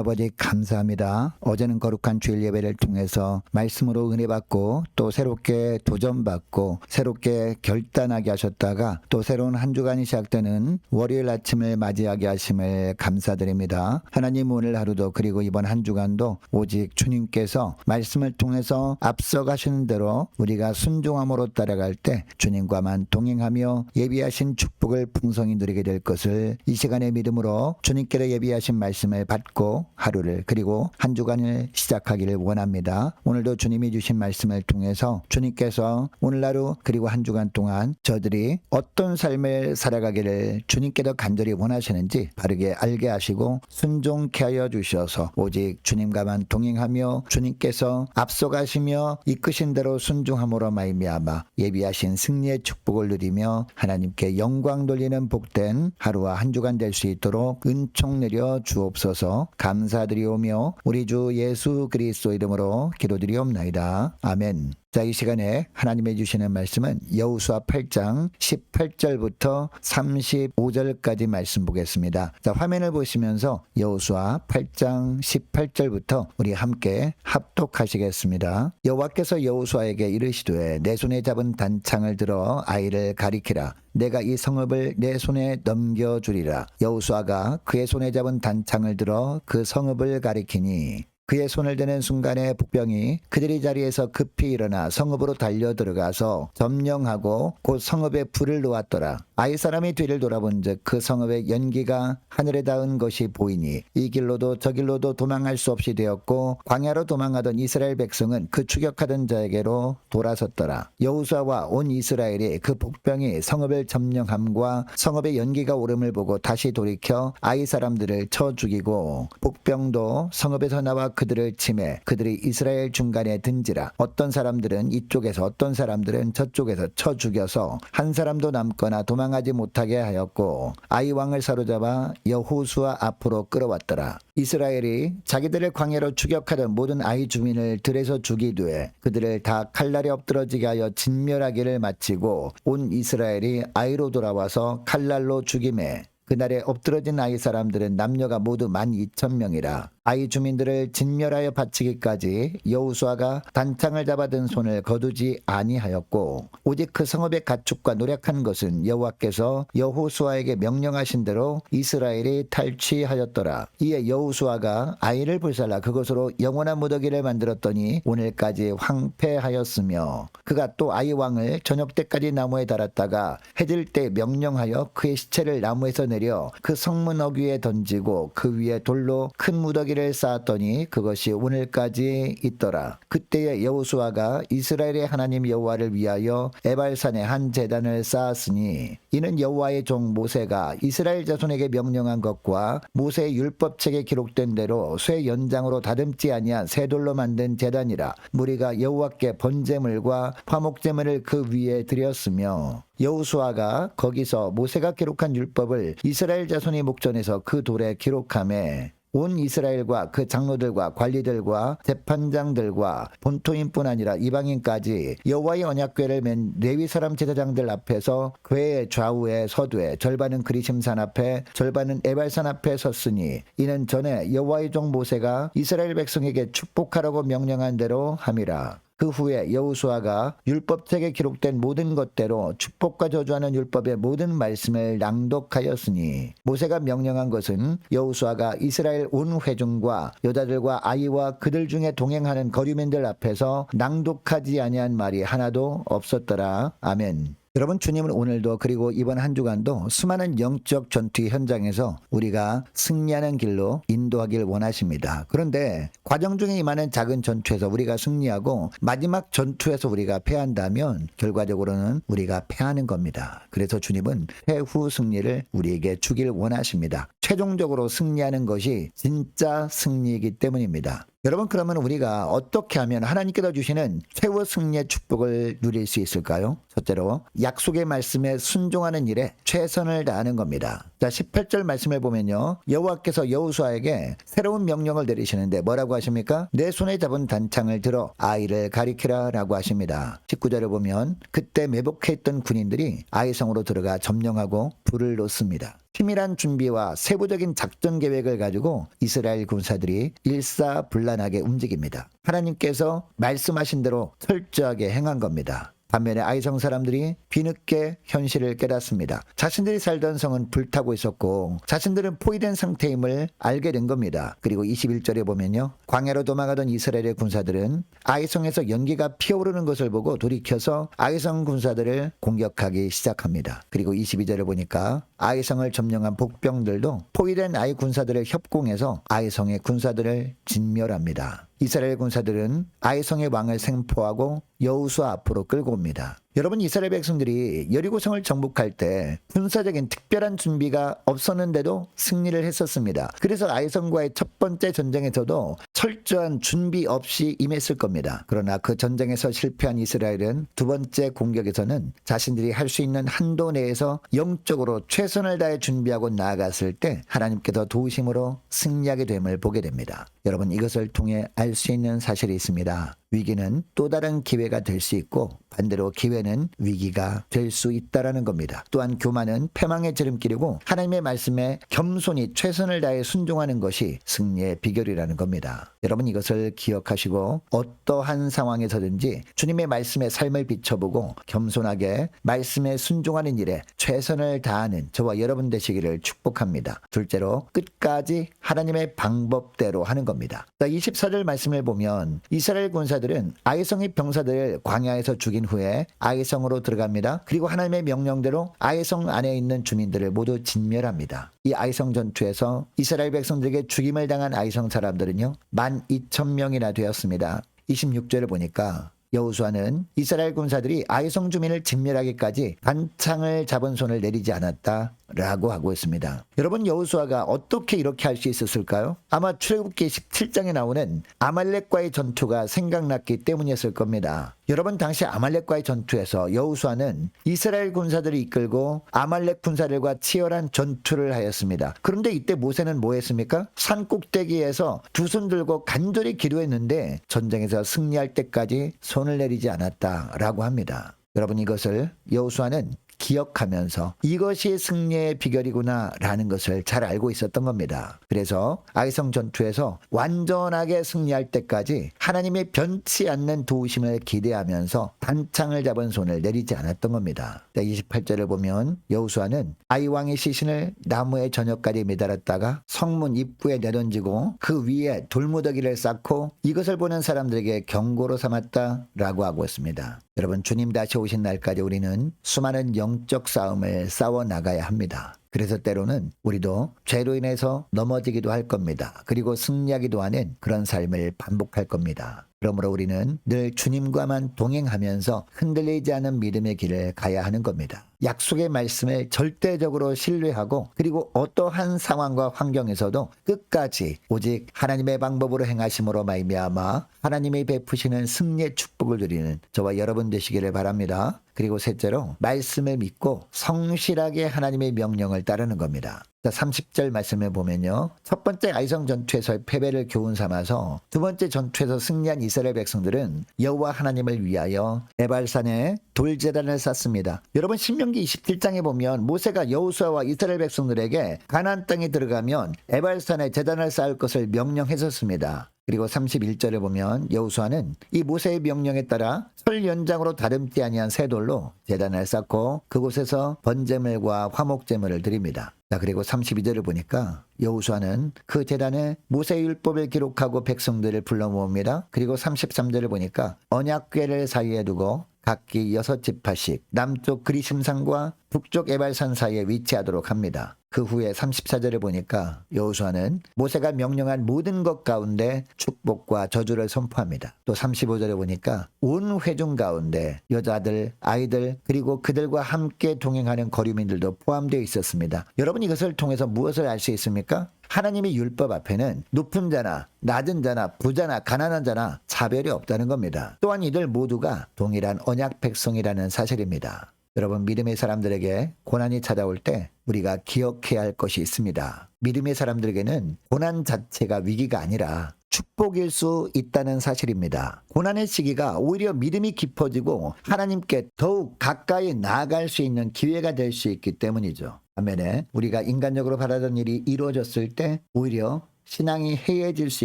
아버지 감사합니다. 어제는 거룩한 주일 예배를 통해서 말씀으로 은혜 받고 또 새롭게 도전받고 새롭게 결단하게 하셨다가 또 새로운 한 주간이 시작되는 월요일 아침을 맞이하게 하심을 감사드립니다. 하나님 오늘 하루도 그리고 이번 한 주간도 오직 주님께서 말씀을 통해서 앞서가시는 대로 우리가 순종함으로 따라갈 때 주님과만 동행하며 예비하신 축복을 풍성히 누리게 될 것을 이 시간의 믿음으로 주님께로 예비하신 말씀을 받고 하루를 그리고 한 주간을 시작하기를 원합니다. 오늘도 주님이 주신 말씀을 통해서 주님께서 오늘 하루 그리고 한 주간 동안 저들이 어떤 삶을 살아가기를 주님께서 간절히 원하시는지 바르게 알게 하시고 순종케 하여 주셔서 오직 주님과만 동행하며 주님께서 앞서가시며 이끄신 대로 순종함으로 말미암아 예비하신 승리의 축복을 누리며 하나님께 영광 돌리는 복된 하루와 한 주간 될 수 있도록 은총 내려 주옵소서 감사드리 오며 우리 주 예수 그리스도 이름으로 기도드리옵나이다. 아멘. 자, 이 시간에 하나님의 주시는 말씀은 여우수아 8장 18절부터 35절까지 말씀 보겠습니다. 자, 화면을 보시면서 여우수아 8장 18절부터 우리 함께 합독하시겠습니다. 여호와께서 여우수아에게 이르시되 내 손에 잡은 단창을 들어 아이를 가리키라. 내가 이 성읍을 내 손에 넘겨주리라. 여우수아가 그의 손에 잡은 단창을 들어 그 성읍을 가리키니 그의 손을 대는 순간에 복병이 그들의 자리에서 급히 일어나 성읍으로 달려 들어가서 점령하고 곧 성읍에 불을 놓았더라. 아이 사람이 뒤를 돌아본즉 그 성읍의 연기가 하늘에 닿은 것이 보이니 이 길로도 저 길로도 도망할 수 없이 되었고 광야로 도망하던 이스라엘 백성은 그 추격하던 자에게로 돌아섰더라. 여호수아와 온 이스라엘이 그 복병이 성읍을 점령함과 성읍의 연기가 오름을 보고 다시 돌이켜 아이 사람들을 쳐 죽이고 복병도 성읍에서 나와 그들을 침해 그들이 이스라엘 중간에 든지라. 어떤 사람들은 이쪽에서 어떤 사람들은 저쪽에서 쳐 죽여서 한 사람도 남거나 도망하지 못하게 하였고 아이 왕을 사로잡아 여호수아 앞으로 끌어왔더라. 이스라엘이 자기들을 광야로 추격하던 모든 아이 주민을 들에서 죽이되 그들을 다 칼날에 엎드러지게 하여 진멸하기를 마치고 온 이스라엘이 아이로 돌아와서 칼날로 죽임에 그날에 엎드러진 아이 사람들은 남녀가 모두 만 이천 명이라 아이 주민들을 진멸하여 바치기까지 여우수아가 단창을 잡아든 손을 거두지 아니하였고 오직 그 성읍의 가축과 노력한 것은 여호와께서 여호수아에게 명령하신 대로 이스라엘이 탈취하였더라. 이에 여우수아가 아이를 불살라 그것으로 영원한 무더기를 만들었더니 오늘까지 황폐하였으며 그가 또 아이 왕을 저녁 때까지 나무에 달았다가 해질 때 명령하여 그의 시체를 나무에서 내려 그 성문 어귀에 던지고 그 위에 돌로 큰 무더기 를 쌓았더니 그것이 오늘까지 있더라. 그때에 여호수아가 이스라엘의 하나님 여호와를 위하여 에발산에 한 제단을 쌓았으니 이는 여호와의 종 모세가 이스라엘 자손에게 명령한 것과 모세의 율법책에 기록된 대로 쇠 연장으로 다듬지 아니한 새 돌로 만든 제단이라 무리가 여호와께 번제물과 화목제물을 그 위에 드렸으며 여우수아가 거기서 모세가 기록한 율법을 이스라엘 자손이 목전에서 그 돌에 기록함에 온 이스라엘과 그 장로들과 관리들과 재판장들과 본토인뿐 아니라 이방인까지 여호와의 언약궤를 맨 레위 사람 제사장들 앞에서 궤의 좌우에 서두에 절반은 그리심산 앞에 절반은 에발산 앞에 섰으니 이는 전에 여호와의 종 모세가 이스라엘 백성에게 축복하라고 명령한 대로 함이라 그 후에 여우수아가 율법책에 기록된 모든 것대로 축복과 저주하는 율법의 모든 말씀을 낭독하였으니 모세가 명령한 것은 여우수아가 이스라엘 온 회중과 여자들과 아이와 그들 중에 동행하는 거류민들 앞에서 낭독하지 아니한 말이 하나도 없었더라 아멘. 여러분 주님은 오늘도 그리고 이번 한 주간도 수많은 영적 전투 현장에서 우리가 승리하는 길로 인도하길 원하십니다. 그런데 과정 중에 임하는 작은 전투에서 우리가 승리하고 마지막 전투에서 우리가 패한다면 결과적으로는 우리가 패하는 겁니다. 그래서 주님은 패후 승리를 우리에게 주길 원하십니다. 최종적으로 승리하는 것이 진짜 승리이기 때문입니다. 여러분 그러면 우리가 어떻게 하면 하나님께서 주시는 최후 승리의 축복을 누릴 수 있을까요? 첫째로 약속의 말씀에 순종하는 일에 최선을 다하는 겁니다. 자 18절 말씀을 보면요. 여호와께서 여호수아에게 새로운 명령을 내리시는데 뭐라고 하십니까? 내 손에 잡은 단창을 들어 아이를 가리키라 라고 하십니다. 19절을 보면 그때 매복해 있던 군인들이 아이성으로 들어가 점령하고 불을 놓습니다. 치밀한 준비와 세부적인 작전 계획을 가지고 이스라엘 군사들이 일사불란하게 움직입니다. 하나님께서 말씀하신 대로 철저하게 행한 겁니다. 반면에 아이성 사람들이 뒤늦게 현실을 깨닫습니다. 자신들이 살던 성은 불타고 있었고 자신들은 포위된 상태임을 알게 된 겁니다. 그리고 21절에 보면요. 광야로 도망가던 이스라엘의 군사들은 아이성에서 연기가 피어오르는 것을 보고 돌이켜서 아이성 군사들을 공격하기 시작합니다. 그리고 22절을 보니까 아이성을 점령한 복병들도 포위된 아이 군사들을 협공해서 아이성의 군사들을 진멸합니다. 이스라엘 군사들은 아이성의 왕을 생포하고 여우수 앞으로 끌고 옵니다. 여러분 이스라엘 백성들이 여리고성을 정복할 때 군사적인 특별한 준비가 없었는데도 승리를 했었습니다. 그래서 아이성과의 첫 번째 전쟁에서도 철저한 준비 없이 임했을 겁니다. 그러나 그 전쟁에서 실패한 이스라엘은 두 번째 공격에서는 자신들이 할 수 있는 한도 내에서 영적으로 최선을 다해 준비하고 나아갔을 때 하나님께서 도우심으로 승리하게 됨을 보게 됩니다. 여러분 이것을 통해 알 수 있는 사실이 있습니다. 위기는 또 다른 기회가 될 수 있고 반대로 기회는 위기가 될 수 있다라는 겁니다. 또한 교만은 패망의 지름길이고 하나님의 말씀에 겸손히 최선을 다해 순종하는 것이 승리의 비결이라는 겁니다. 여러분 이것을 기억하시고 어떠한 상황에서든지 주님의 말씀에 삶을 비춰보고 겸손하게 말씀에 순종하는 일에 최선을 다하는 저와 여러분 되시기를 축복합니다. 둘째로 끝까지 하나님의 방법대로 하는 겁니다. 24절 말씀을 보면 이스라엘 군사들은 아이성의 병사들을 광야에서 죽인 후에 아이성으로 들어갑니다. 그리고 하나님의 명령대로 아이성 안에 있는 주민들을 모두 진멸합니다. 이 아이성 전투에서 이스라엘 백성들에게 죽임을 당한 아이성 사람들은요. 12,000명이나 되었습니다. 26절을 보니까 여호수아는 이스라엘 군사들이 아이성 주민을 진멸하기까지 단창을 잡은 손을 내리지 않았다 라고 하고 있습니다. 여러분 여호수아가 어떻게 이렇게 할 수 있었을까요? 아마 출애굽기 17장에 나오는 아말렉과의 전투가 생각났기 때문이었을 겁니다. 여러분 당시 아말렉과의 전투에서 여호수아는 이스라엘 군사들을 이끌고 아말렉 군사들과 치열한 전투를 하였습니다. 그런데 이때 모세는 뭐 했습니까? 산 꼭대기에서 두 손 들고 간절히 기도했는데 전쟁에서 승리할 때까지 손을 내리지 않았다라고 합니다. 여러분 이것을 여호수아는 기억하면서 이것이 승리의 비결이구나라는 것을 잘 알고 있었던 겁니다. 그래서 아이성 전투에서 완전하게 승리할 때까지 하나님의 변치 않는 도우심을 기대하면서 단창을 잡은 손을 내리지 않았던 겁니다. 28절을 보면 여호수아는 아이왕의 시신을 나무의 저녁까지 매달았다가 성문 입구에 내던지고 그 위에 돌무더기를 쌓고 이것을 보는 사람들에게 경고로 삼았다라고 하고 있습니다. 여러분 주님 다시 오신 날까지 우리는 수많은 영적 싸움을 싸워 나가야 합니다. 그래서 때로는 우리도 죄로 인해서 넘어지기도 할 겁니다. 그리고 승리하기도 하는 그런 삶을 반복할 겁니다. 그러므로 우리는 늘 주님과만 동행하면서 흔들리지 않은 믿음의 길을 가야 하는 겁니다. 약속의 말씀을 절대적으로 신뢰하고 그리고 어떠한 상황과 환경에서도 끝까지 오직 하나님의 방법으로 행하심으로 말미암아 하나님이 베푸시는 승리의 축복을 누리는 저와 여러분 되시기를 바랍니다. 그리고 셋째로 말씀을 믿고 성실하게 하나님의 명령을 따르는 겁니다. 자, 30절 말씀을 보면요. 첫 번째 아이성 전투에서의 패배를 교훈 삼아서 두 번째 전투에서 승리한 이스라엘 백성들은 여호와 하나님을 위하여 에발산에 돌제단을 쌓습니다. 여러분 신명기 27장에 보면 모세가 여호수아와 이스라엘 백성들에게 가나안 땅에 들어가면 에발산에 제단을 쌓을 것을 명령했었습니다. 그리고 31절에 보면 여호수아는 이 모세의 명령에 따라 설 연장으로 다름지 아니한 새 돌로 제단을 쌓고 그곳에서 번제물과 화목제물을 드립니다. 자 그리고 32절을 보니까 여호수아는 그 제단에 모세의 율법을 기록하고 백성들을 불러 모읍니다. 그리고 33절을 보니까 언약궤를 사이에 두고 각기 여섯 지파씩 남쪽 그리심산과 북쪽 에발산 사이에 위치하도록 합니다. 그 후에 34절을 보니까 여호수아는 모세가 명령한 모든 것 가운데 축복과 저주를 선포합니다. 또 35절에 보니까 온 회중 가운데 여자들, 아이들 그리고 그들과 함께 동행하는 거류민들도 포함되어 있었습니다. 여러분 이것을 통해서 무엇을 알 수 있습니까? 하나님의 율법 앞에는 높은 자나 낮은 자나 부자나 가난한 자나 차별이 없다는 겁니다. 또한 이들 모두가 동일한 언약 백성이라는 사실입니다. 여러분 믿음의 사람들에게 고난이 찾아올 때 우리가 기억해야 할 것이 있습니다. 믿음의 사람들에게는 고난 자체가 위기가 아니라 축복일 수 있다는 사실입니다. 고난의 시기가 오히려 믿음이 깊어지고 하나님께 더욱 가까이 나아갈 수 있는 기회가 될 수 있기 때문이죠. 반면에 우리가 인간적으로 바라던 일이 이루어졌을 때 오히려 신앙이 해해질 수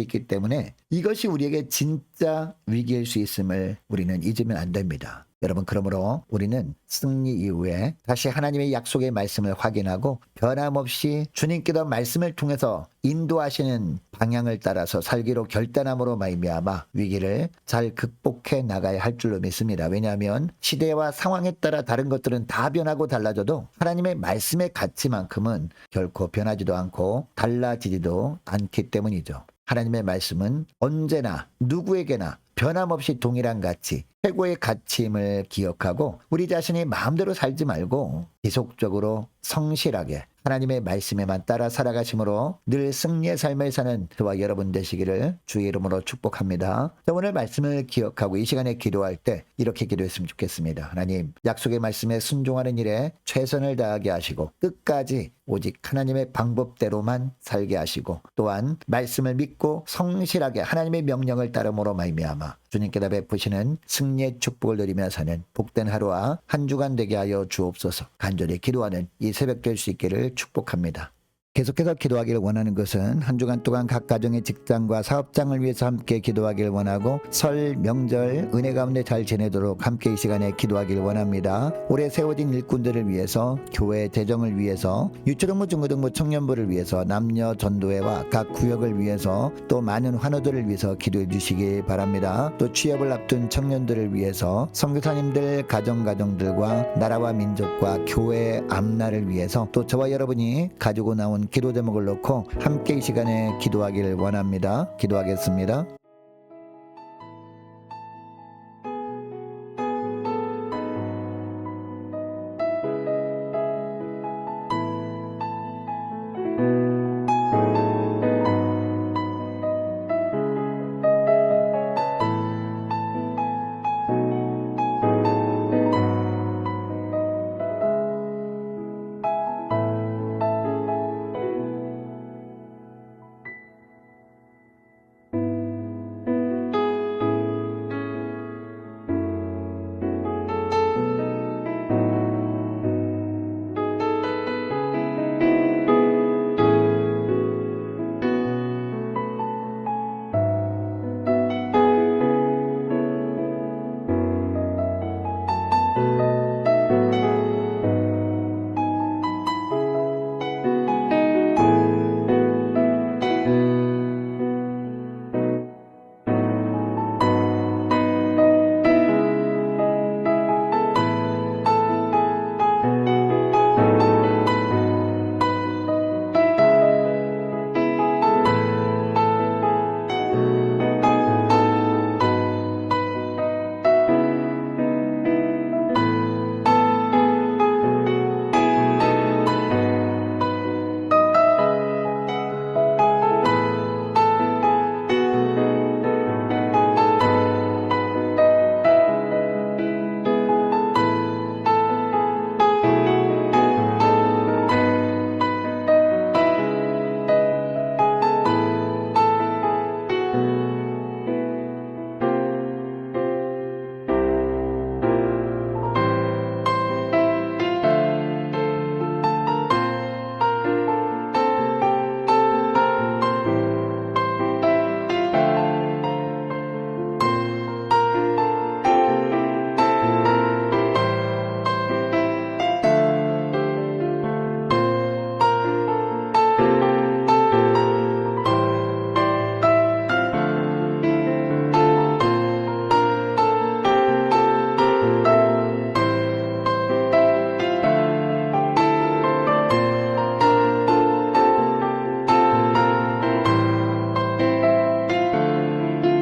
있기 때문에 이것이 우리에게 진짜 위기일 수 있음을 우리는 잊으면 안 됩니다. 여러분 그러므로 우리는 승리 이후에 다시 하나님의 약속의 말씀을 확인하고 변함없이 주님께서 말씀을 통해서 인도하시는 방향을 따라서 살기로 결단함으로 말미암아 위기를 잘 극복해 나가야 할 줄로 믿습니다. 왜냐하면 시대와 상황에 따라 다른 것들은 다 변하고 달라져도 하나님의 말씀의 가치만큼은 결코 변하지도 않고 달라지지도 않기 때문이죠. 하나님의 말씀은 언제나 누구에게나 변함없이 동일한 가치, 최고의 가치임을 기억하고 우리 자신이 마음대로 살지 말고 지속적으로 성실하게 하나님의 말씀에만 따라 살아가심으로 늘 승리의 삶을 사는 저와 여러분 되시기를 주의 이름으로 축복합니다. 자, 오늘 말씀을 기억하고 이 시간에 기도할 때 이렇게 기도했으면 좋겠습니다. 하나님, 약속의 말씀에 순종하는 일에 최선을 다하게 하시고 끝까지 오직 하나님의 방법대로만 살게 하시고 또한 말씀을 믿고 성실하게 하나님의 명령을 따름으로 말미암아 주님께서 베푸시는 승리의 축복을 누리며 사는 복된 하루와 한 주간 되게 하여 주옵소서 간절히 기도하는 이 새벽 될 수 있기를 축복합니다. 계속해서 기도하기를 원하는 것은 한 주간 동안 각 가정의 직장과 사업장을 위해서 함께 기도하기를 원하고 설 명절 은혜 가운데 잘 지내도록 함께 이 시간에 기도하기를 원합니다. 올해 세워진 일꾼들을 위해서 교회 대정을 위해서 유초등부 중고등부 청년부를 위해서 남녀 전도회와 각 구역을 위해서 또 많은 환우들을 위해서 기도해 주시기 바랍니다. 또 취업을 앞둔 청년들을 위해서 선교사님들 가정 가정들과 나라와 민족과 교회 앞날을 위해서 또 저와 여러분이 가지고 나온 기도 제목을 놓고 함께 이 시간에 기도하기를 원합니다. 기도하겠습니다.